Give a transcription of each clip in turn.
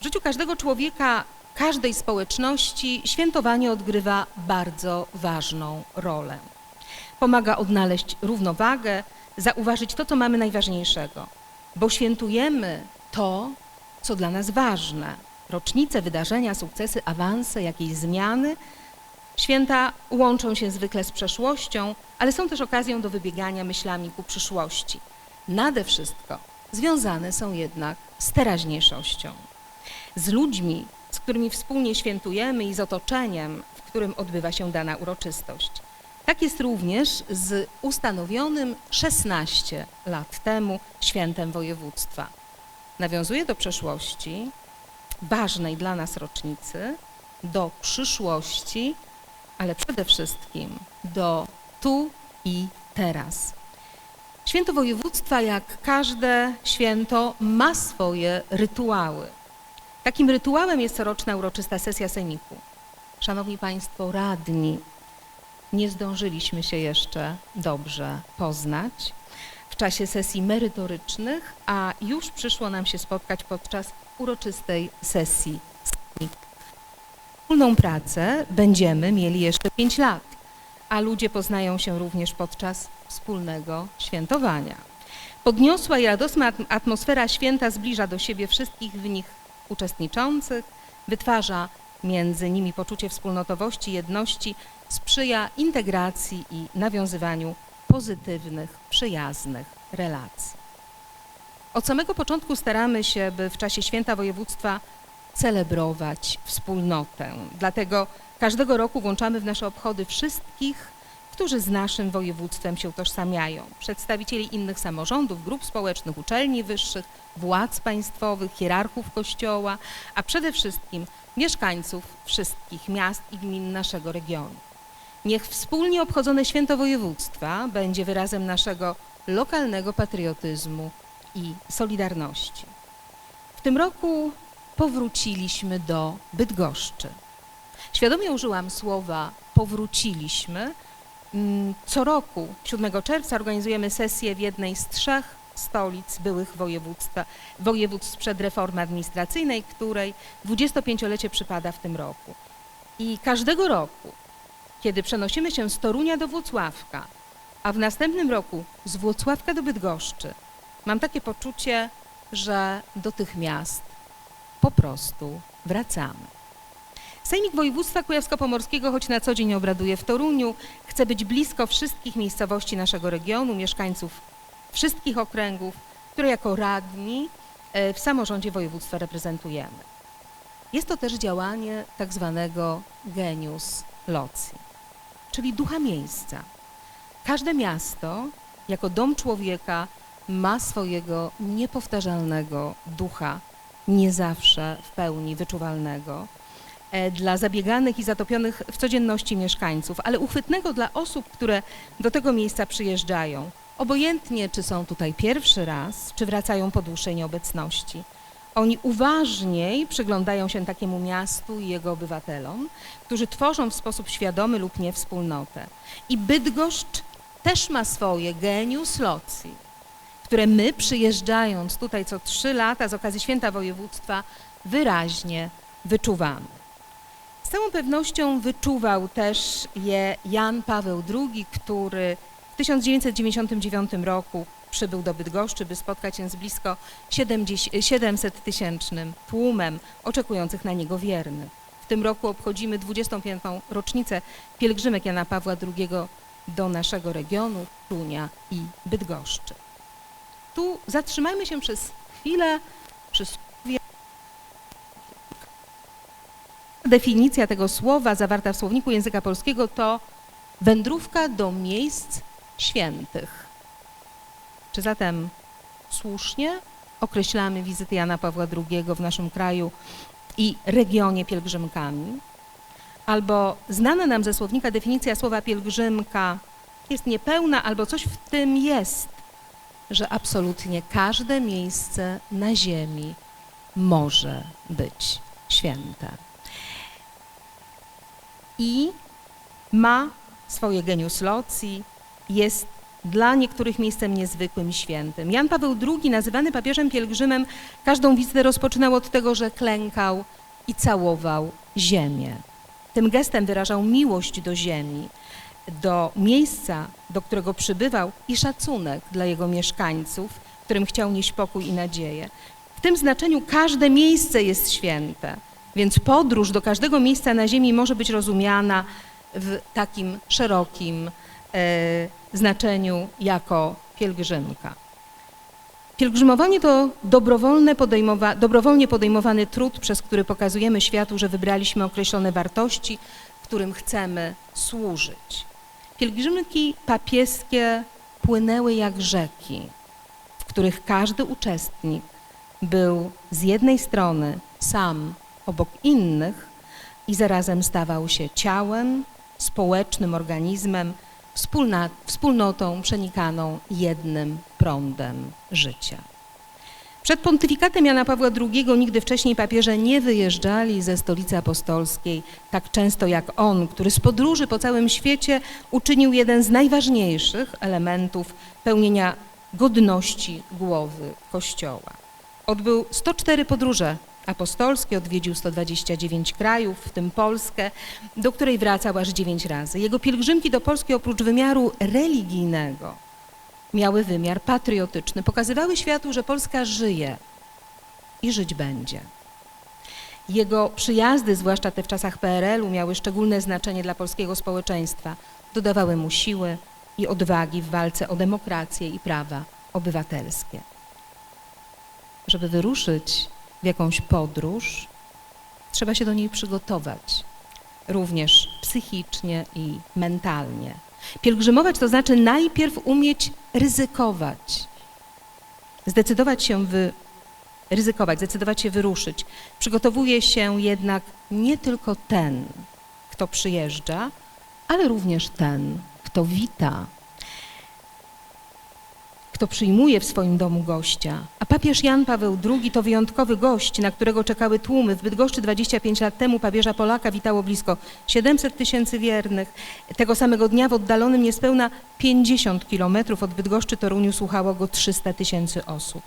W życiu każdego człowieka, każdej społeczności świętowanie odgrywa bardzo ważną rolę. Pomaga odnaleźć równowagę, zauważyć to, co mamy najważniejszego, bo świętujemy to, co dla nas ważne. Rocznice, wydarzenia, sukcesy, awanse, jakieś zmiany. Święta łączą się zwykle z przeszłością, ale są też okazją do wybiegania myślami ku przyszłości. Nade wszystko związane są jednak z teraźniejszością. Z ludźmi, z którymi wspólnie świętujemy i z otoczeniem, w którym odbywa się dana uroczystość. Tak jest również z ustanowionym 16 lat temu świętem województwa. Nawiązuje do przeszłości, ważnej dla nas rocznicy, do przyszłości, ale przede wszystkim do tu i teraz. Święto województwa, jak każde święto, ma swoje rytuały. Takim rytuałem jest coroczna uroczysta sesja sejmiku. Szanowni Państwo radni, nie zdążyliśmy się jeszcze dobrze poznać w czasie sesji merytorycznych, a już przyszło nam się spotkać podczas uroczystej sesji sejmiku. Wspólną pracę będziemy mieli jeszcze pięć lat, a ludzie poznają się również podczas wspólnego świętowania. Podniosła i radosna atm- atmosfera święta zbliża do siebie wszystkich w nich uczestniczących, wytwarza między nimi poczucie wspólnotowości, jedności, sprzyja integracji i nawiązywaniu pozytywnych, przyjaznych relacji. Od samego początku staramy się, by w czasie święta województwa celebrować wspólnotę. Dlatego każdego roku włączamy w nasze obchody wszystkich, którzy z naszym województwem się utożsamiają. Przedstawicieli innych samorządów, grup społecznych, uczelni wyższych, władz państwowych, hierarchów kościoła, a przede wszystkim mieszkańców wszystkich miast i gmin naszego regionu. Niech wspólnie obchodzone święto województwa będzie wyrazem naszego lokalnego patriotyzmu i solidarności. W tym roku powróciliśmy do Bydgoszczy. Świadomie użyłam słowa powróciliśmy. Mm, Co roku 7 czerwca organizujemy sesję w jednej z trzech stolic byłych województwa, województw przed reformy administracyjnej, której 25-lecie przypada w tym roku. I każdego roku, kiedy przenosimy się z Torunia do Włocławka, a w następnym roku z Włocławka do Bydgoszczy, mam takie poczucie, że do tych miast po prostu wracamy. Sejmik Województwa Kujawsko-Pomorskiego, choć na co dzień obraduje w Toruniu, chce być blisko wszystkich miejscowości naszego regionu, mieszkańców wszystkich okręgów, które jako radni e, w samorządzie województwa reprezentujemy. Jest to też działanie tak zwanego genius loci, czyli ducha miejsca. Każde miasto, jako dom człowieka, ma swojego niepowtarzalnego ducha, nie zawsze w pełni wyczuwalnego, dla zabieganych i zatopionych w codzienności mieszkańców, ale uchwytnego dla osób, które do tego miejsca przyjeżdżają, obojętnie czy są tutaj pierwszy raz, czy wracają po dłuższej nieobecności. Oni uważniej przyglądają się takiemu miastu i jego obywatelom, którzy tworzą w sposób świadomy lub nie wspólnotę. I Bydgoszcz też ma swoje genius loci, które my przyjeżdżając tutaj co trzy lata z okazji Święta Województwa wyraźnie wyczuwamy. Z całą pewnością wyczuwał też je Jan Paweł II, który w 1999 roku przybył do Bydgoszczy, by spotkać się z blisko 700-tysięcznym tłumem oczekujących na niego wiernych. W tym roku obchodzimy 25. rocznicę pielgrzymek Jana Pawła II do naszego regionu, Tunia i Bydgoszczy. Tu zatrzymajmy się przez chwilę przy Definicja tego słowa zawarta w słowniku języka polskiego to wędrówka do miejsc świętych. Czy zatem słusznie określamy wizyty Jana Pawła II w naszym kraju i regionie pielgrzymkami? Albo znana nam ze słownika definicja słowa pielgrzymka jest niepełna, albo coś w tym jest, że absolutnie każde miejsce na ziemi może być święte. I ma swoje genius loci, jest dla niektórych miejscem niezwykłym świętym. Jan Paweł II, nazywany papieżem pielgrzymem, każdą wizytę rozpoczynał od tego, że klękał i całował ziemię. Tym gestem wyrażał miłość do ziemi, do miejsca, do którego przybywał i szacunek dla jego mieszkańców, którym chciał nieść pokój i nadzieję. W tym znaczeniu każde miejsce jest święte, więc podróż do każdego miejsca na ziemi może być rozumiana w takim szerokim e, znaczeniu jako pielgrzymka. Pielgrzymowanie to dobrowolne podejmowa, dobrowolnie podejmowany trud, przez który pokazujemy światu, że wybraliśmy określone wartości, którym chcemy służyć. Pielgrzymki papieskie płynęły jak rzeki, w których każdy uczestnik był z jednej strony sam obok innych i zarazem stawał się ciałem, społecznym organizmem, wspólna, wspólnotą przenikaną jednym prądem życia. Przed pontyfikatem Jana Pawła II nigdy wcześniej papieże nie wyjeżdżali ze stolicy apostolskiej tak często jak on, który z podróży po całym świecie uczynił jeden z najważniejszych elementów pełnienia godności głowy Kościoła. Odbył 104 podróże apostolskie, odwiedził 129 krajów, w tym Polskę, do której wracał aż 9 razy. Jego pielgrzymki do Polski oprócz wymiaru religijnego miały wymiar patriotyczny. Pokazywały światu, że Polska żyje i żyć będzie. Jego przyjazdy, zwłaszcza te w czasach PRL-u, miały szczególne znaczenie dla polskiego społeczeństwa. Dodawały mu siły i odwagi w walce o demokrację i prawa obywatelskie. Żeby wyruszyć w jakąś podróż, trzeba się do niej przygotować, również psychicznie i mentalnie. Pielgrzymować to znaczy najpierw umieć ryzykować, zdecydować się wy, ryzykować, zdecydować się wyruszyć. Przygotowuje się jednak nie tylko ten, kto przyjeżdża, ale również ten, kto wita, kto przyjmuje w swoim domu gościa. A papież Jan Paweł II to wyjątkowy gość, na którego czekały tłumy. W Bydgoszczy 25 lat temu papieża Polaka witało blisko 700 tysięcy wiernych. Tego samego dnia w oddalonym niespełna 50 kilometrów od Bydgoszczy Toruniu słuchało go 300 tysięcy osób.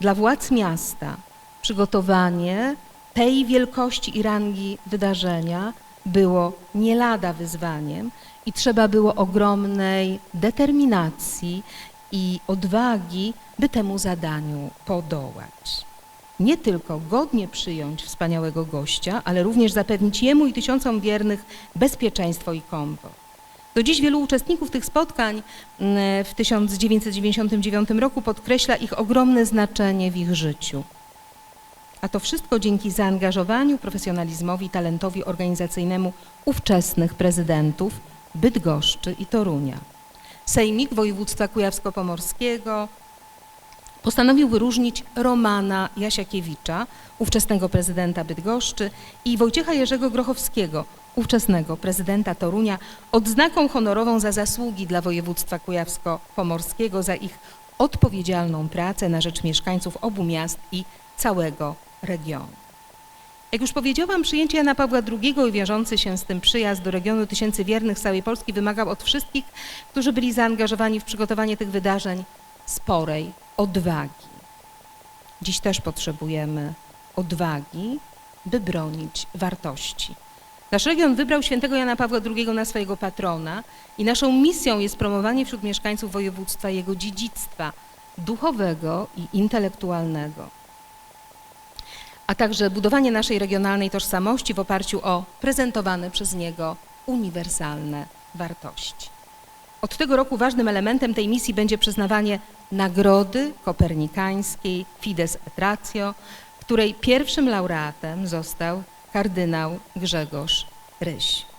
Dla władz miasta przygotowanie tej wielkości i rangi wydarzenia było nie lada wyzwaniem i trzeba było ogromnej determinacji i odwagi, by temu zadaniu podołać. Nie tylko godnie przyjąć wspaniałego gościa, ale również zapewnić jemu i tysiącom wiernych bezpieczeństwo i komfort. Do dziś wielu uczestników tych spotkań mm, w 1999 roku podkreśla ich ogromne znaczenie w ich życiu. A to wszystko dzięki zaangażowaniu, profesjonalizmowi, talentowi organizacyjnemu ówczesnych prezydentów Bydgoszczy i Torunia. Sejmik Województwa Kujawsko-Pomorskiego postanowił wyróżnić Romana Jasiakiewicza, ówczesnego prezydenta Bydgoszczy i Wojciecha Jerzego Grochowskiego, ówczesnego prezydenta Torunia, odznaką honorową za zasługi dla województwa kujawsko-pomorskiego, za ich odpowiedzialną pracę na rzecz mieszkańców obu miast i całego regionu. Jak już powiedziałam, przyjęcie Jana Pawła II i wiążący się z tym przyjazd do regionu tysięcy wiernych z całej Polski wymagał od wszystkich, którzy byli zaangażowani w przygotowanie tych wydarzeń, sporej odwagi. Dziś też potrzebujemy odwagi, by bronić wartości. Nasz region wybrał świętego Jana Pawła II na swojego patrona i naszą misją jest promowanie wśród mieszkańców województwa jego dziedzictwa duchowego i intelektualnego a także budowanie naszej regionalnej tożsamości w oparciu o prezentowane przez niego uniwersalne wartości. Od tego roku ważnym elementem tej misji będzie przyznawanie Nagrody Kopernikańskiej Fides et Ratio, której pierwszym laureatem został kardynał Grzegorz Ryś.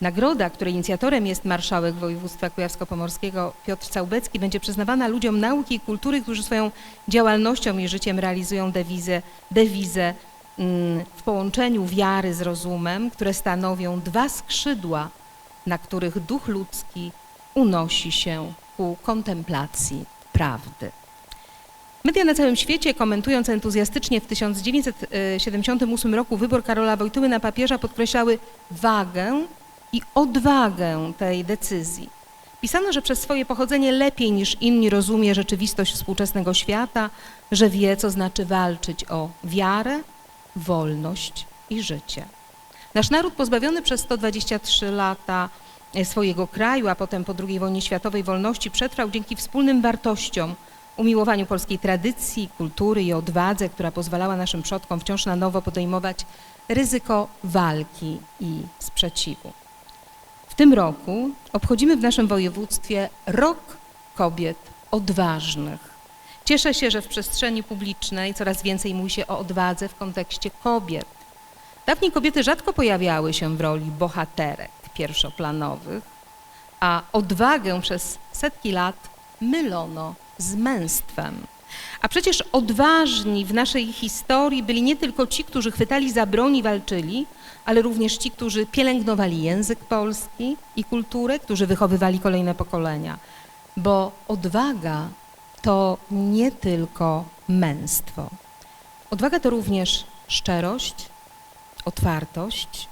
Nagroda, której inicjatorem jest marszałek województwa kujawsko-pomorskiego Piotr Całbecki, będzie przyznawana ludziom nauki i kultury, którzy swoją działalnością i życiem realizują dewizę, dewizę mm, w połączeniu wiary z rozumem, które stanowią dwa skrzydła, na których duch ludzki unosi się ku kontemplacji prawdy. Media na całym świecie, komentując entuzjastycznie w 1978 roku wybór Karola Wojtyły na papieża, podkreślały wagę i odwagę tej decyzji. Pisano, że przez swoje pochodzenie lepiej niż inni rozumie rzeczywistość współczesnego świata, że wie, co znaczy walczyć o wiarę, wolność i życie. Nasz naród pozbawiony przez 123 lata e, swojego kraju, a potem po II wojnie światowej wolności przetrwał dzięki wspólnym wartościom, umiłowaniu polskiej tradycji, kultury i odwadze, która pozwalała naszym przodkom wciąż na nowo podejmować ryzyko walki i sprzeciwu. Tym roku obchodzimy w naszym województwie Rok Kobiet Odważnych. Cieszę się, że w przestrzeni publicznej coraz więcej mówi się o odwadze w kontekście kobiet. Dawniej kobiety rzadko pojawiały się w roli bohaterek pierwszoplanowych, a odwagę przez setki lat mylono z męstwem. A przecież odważni w naszej historii byli nie tylko ci, którzy chwytali za broń i walczyli, ale również ci, którzy pielęgnowali język polski i kulturę, którzy wychowywali kolejne pokolenia. Bo odwaga to nie tylko męstwo. Odwaga to również szczerość, otwartość,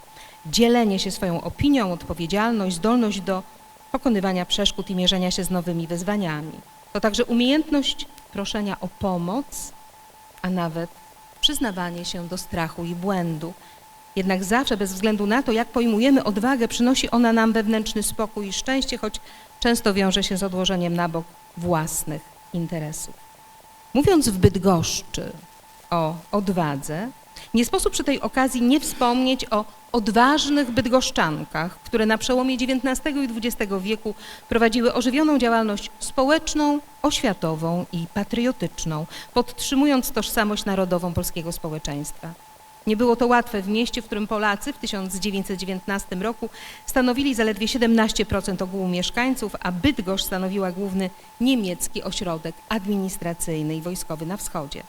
dzielenie się swoją opinią, odpowiedzialność, zdolność do pokonywania przeszkód i mierzenia się z nowymi wyzwaniami. To także umiejętność proszenia o pomoc, a nawet przyznawanie się do strachu i błędu. Jednak zawsze, bez względu na to, jak pojmujemy odwagę, przynosi ona nam wewnętrzny spokój i szczęście, choć często wiąże się z odłożeniem na bok własnych interesów. Mówiąc w Bydgoszczy o odwadze, nie sposób przy tej okazji nie wspomnieć o odważnych bydgoszczankach, które na przełomie XIX i XX wieku prowadziły ożywioną działalność społeczną, oświatową i patriotyczną, podtrzymując tożsamość narodową polskiego społeczeństwa. Nie było to łatwe w mieście, w którym Polacy w 1919 roku stanowili zaledwie 17% ogółu mieszkańców, a Bydgoszcz stanowiła główny niemiecki ośrodek administracyjny i wojskowy na wschodzie.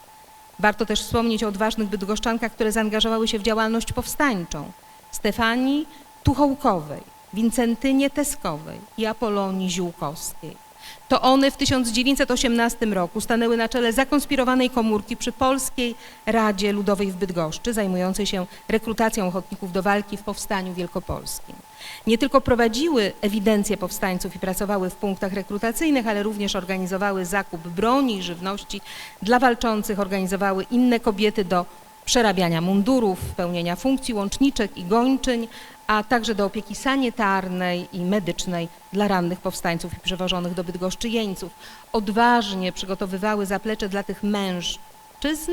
Warto też wspomnieć o odważnych bydgoszczankach, które zaangażowały się w działalność powstańczą. Stefanii Tuchołkowej, Wincentynie Teskowej i Apolonii Ziółkowskiej. To one w 1918 roku stanęły na czele zakonspirowanej komórki przy Polskiej Radzie Ludowej w Bydgoszczy, zajmującej się rekrutacją ochotników do walki w Powstaniu Wielkopolskim. Nie tylko prowadziły ewidencję powstańców i pracowały w punktach rekrutacyjnych, ale również organizowały zakup broni i żywności dla walczących, organizowały inne kobiety do przerabiania mundurów, pełnienia funkcji łączniczek i gończyń, a także do opieki sanitarnej i medycznej dla rannych powstańców i przewożonych do Bydgoszczy jeńców. Odważnie przygotowywały zaplecze dla tych mężczyzn,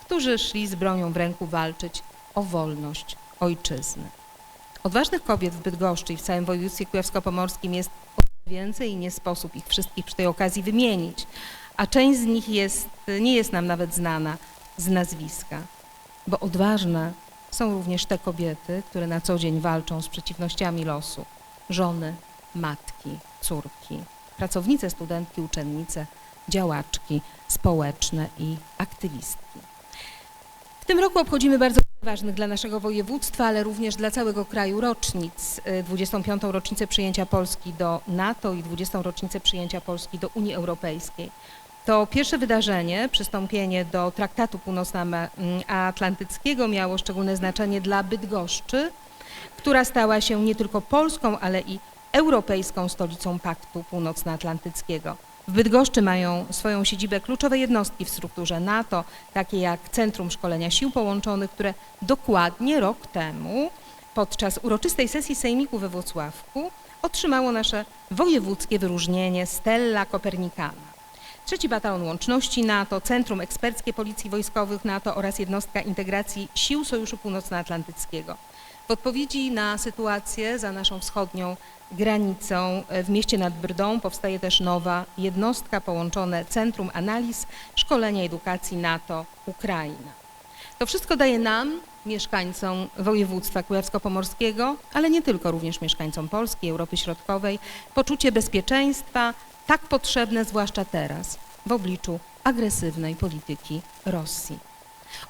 którzy szli z bronią w ręku walczyć o wolność ojczyzny. Odważnych kobiet w Bydgoszczy i w całym województwie kujawsko-pomorskim jest więcej i nie sposób ich wszystkich przy tej okazji wymienić, a część z nich jest, nie jest nam nawet znana z nazwiska, bo odważne są również te kobiety, które na co dzień walczą z przeciwnościami losu, żony, matki, córki, pracownice, studentki, uczennice, działaczki społeczne i aktywistki. Tym roku obchodzimy bardzo ważnych dla naszego województwa, ale również dla całego kraju rocznic. Y, 25. rocznicę przyjęcia Polski do NATO i 20. rocznicę przyjęcia Polski do Unii Europejskiej. To pierwsze wydarzenie, przystąpienie do Traktatu Północnoatlantyckiego miało szczególne znaczenie dla Bydgoszczy, która stała się nie tylko polską, ale i europejską stolicą Paktu Północnoatlantyckiego. W Bydgoszczy mają swoją siedzibę kluczowe jednostki w strukturze NATO, takie jak Centrum Szkolenia Sił Połączonych, które dokładnie rok temu podczas uroczystej sesji sejmiku we Włocławku otrzymało nasze wojewódzkie wyróżnienie Stella Kopernikana. Trzeci Batalion Łączności NATO, Centrum Eksperckie Policji Wojskowych NATO oraz Jednostka Integracji Sił Sojuszu Północnoatlantyckiego. W odpowiedzi na sytuację za naszą wschodnią granicą w mieście nad Brdą powstaje też nowa jednostka połączone Centrum Analiz Szkolenia Edukacji NATO Ukraina. To wszystko daje nam, mieszkańcom województwa kujawsko-pomorskiego, ale nie tylko, również mieszkańcom Polski, Europy Środkowej, poczucie bezpieczeństwa, tak potrzebne zwłaszcza teraz, w obliczu agresywnej polityki Rosji.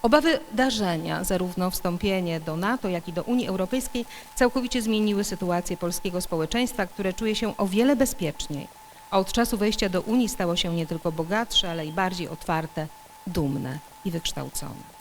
Oba wydarzenia, zarówno wstąpienie do NATO, jak i do Unii Europejskiej, całkowicie zmieniły sytuację polskiego społeczeństwa, które czuje się o wiele bezpieczniej, a od czasu wejścia do Unii stało się nie tylko bogatsze, ale i bardziej otwarte, dumne i wykształcone.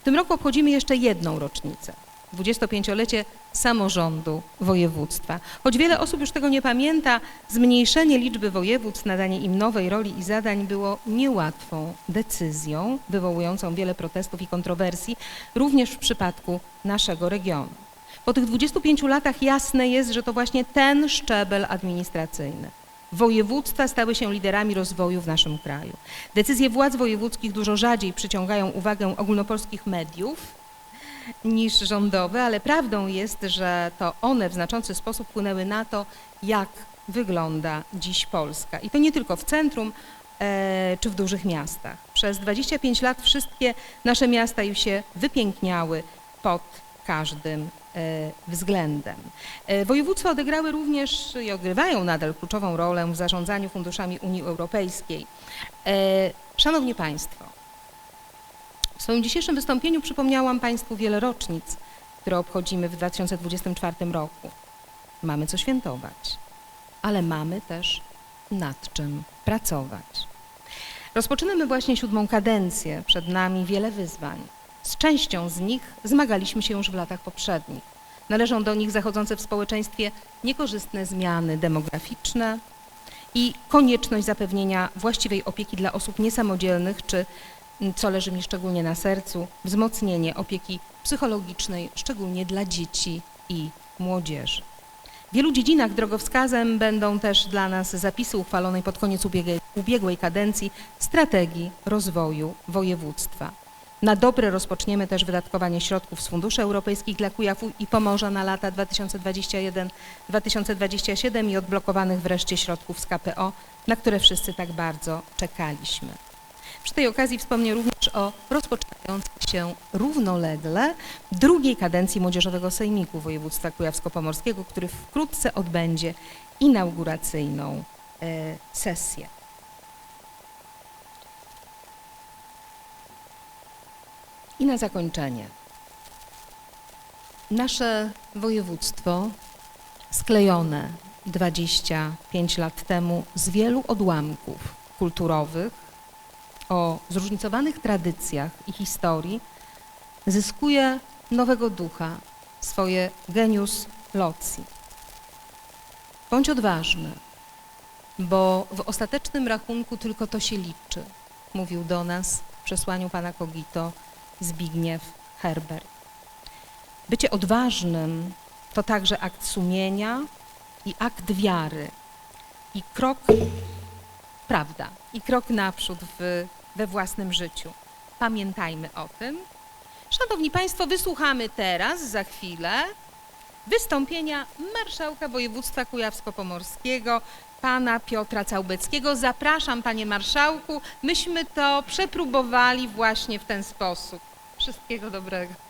W tym roku obchodzimy jeszcze jedną rocznicę. 25-lecie samorządu województwa. Choć wiele osób już tego nie pamięta, zmniejszenie liczby województw, nadanie im nowej roli i zadań było niełatwą decyzją, wywołującą wiele protestów i kontrowersji, również w przypadku naszego regionu. Po tych 25 latach jasne jest, że to właśnie ten szczebel administracyjny. Województwa stały się liderami rozwoju w naszym kraju. Decyzje władz wojewódzkich dużo rzadziej przyciągają uwagę ogólnopolskich mediów niż rządowe, ale prawdą jest, że to one w znaczący sposób wpłynęły na to, jak wygląda dziś Polska. I to nie tylko w centrum e, czy w dużych miastach. Przez 25 lat wszystkie nasze miasta już się wypiękniały pod każdym e, względem. E, Województwa odegrały również i odgrywają nadal kluczową rolę w zarządzaniu funduszami Unii Europejskiej. Szanowni Państwo, swoim dzisiejszym wystąpieniu przypomniałam Państwu wiele rocznic, które obchodzimy w 2024 roku. Mamy co świętować, ale mamy też nad czym pracować. Rozpoczynamy właśnie siódmą kadencję, przed nami wiele wyzwań. Z częścią z nich zmagaliśmy się już w latach poprzednich. Należą do nich zachodzące w społeczeństwie niekorzystne zmiany demograficzne i konieczność zapewnienia właściwej opieki dla osób niesamodzielnych, czy, co leży mi szczególnie na sercu, wzmocnienie opieki psychologicznej, szczególnie dla dzieci i młodzieży. W wielu dziedzinach drogowskazem będą też dla nas zapisy uchwalonej pod koniec ubiegłej, ubiegłej kadencji strategii rozwoju województwa. Na dobre rozpoczniemy też wydatkowanie środków z funduszy europejskich dla Kujaw i Pomorza na lata 2021-2027 i odblokowanych wreszcie środków z KPO, na które wszyscy tak bardzo czekaliśmy. Przy tej okazji wspomnę również o rozpoczynającej się równolegle drugiej kadencji Młodzieżowego Sejmiku Województwa Kujawsko-Pomorskiego, który wkrótce odbędzie inauguracyjną e, sesję. I na zakończenie. Nasze województwo sklejone 25 lat temu z wielu odłamków kulturowych o zróżnicowanych tradycjach i historii zyskuje nowego ducha, swoje genius loci. Bądź odważny, bo w ostatecznym rachunku tylko to się liczy, mówił do nas w przesłaniu pana Kogito Zbigniew Herbert. Bycie odważnym to także akt sumienia i akt wiary i krok, prawda, i krok naprzód w, we własnym życiu. Pamiętajmy o tym. Szanowni Państwo, wysłuchamy teraz, za chwilę, wystąpienia marszałka województwa kujawsko-pomorskiego, pana Piotra Całbeckiego. Zapraszam, panie marszałku. Myśmy to przepróbowali właśnie w ten sposób. Wszystkiego dobrego.